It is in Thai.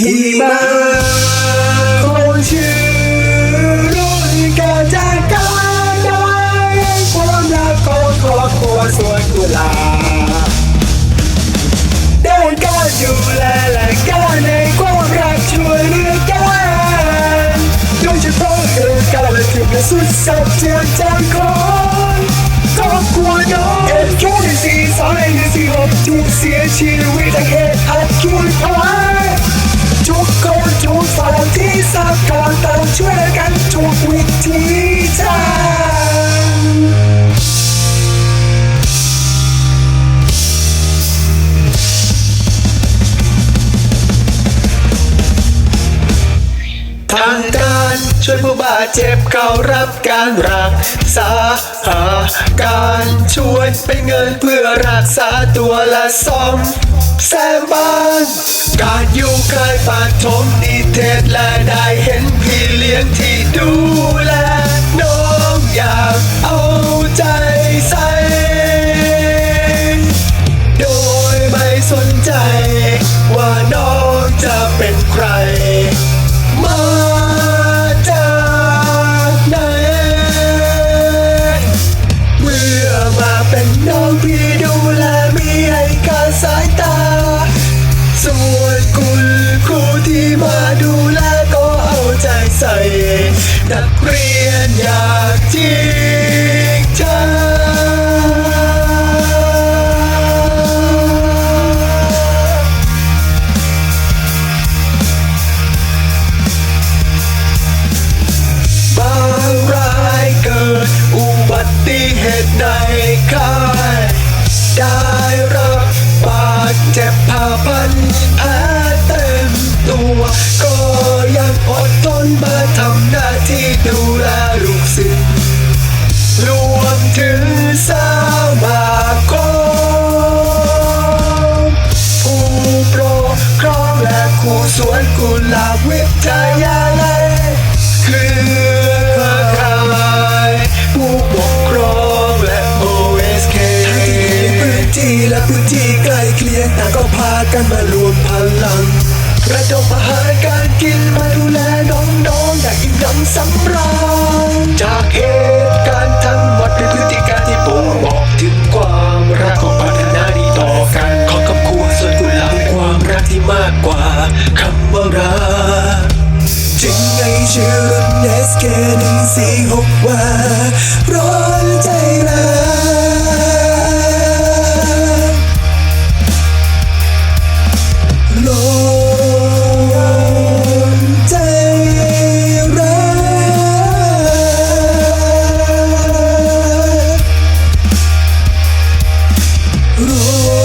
ที่มาคนชื่อรุ่นเกิดจากการได้ความรักของครอบครัวส่วนกุหลาบได้การดูแลและการในความรักช่วยเหลือกันโดยเฉพาะเรื่องการระทึกและสุดสับเทือนใจคนครอบครัวน้องเอ็นแค่ในสี่สองในสี่หกถูกเสียชีวิตจากเหตุ ช่วยผู้บาดเจ็บเข้ารับการรักษาหาการช่วยเป็นเงินเพื่อรักษาตัวและซ่อมแซมบ้าน การอยู่ใกล้ปาทมนิเทศและได้เห็นพี่ ได้รับบาดเจ็บผ่าพันแผลเต็มตัว ก็ยังอดทนมาทำหน้าที่ดูแลลูกศิษย์รวมถึงสามาคมผู้ปกครองและครูสวนกุหลาบวิทยา ยงต่างก็พากันมารวมพลังระดมอาหารการกินมาดูแลน้องๆ อย่างอิ่มหนำสำราญจากเหตุการณ์ทั้งหมดเป็นพฤติการที่บ่งบอกถึงความรักของปรารถนาดีต่อกัน ขอขอบคุณส่วนกุหลาบความรักที่มากกว่าคำว่ารักจึงไงชื่อรุ่นเอสเคหนึ่งสี่หกว่า ร้อนใจรัก กร้อ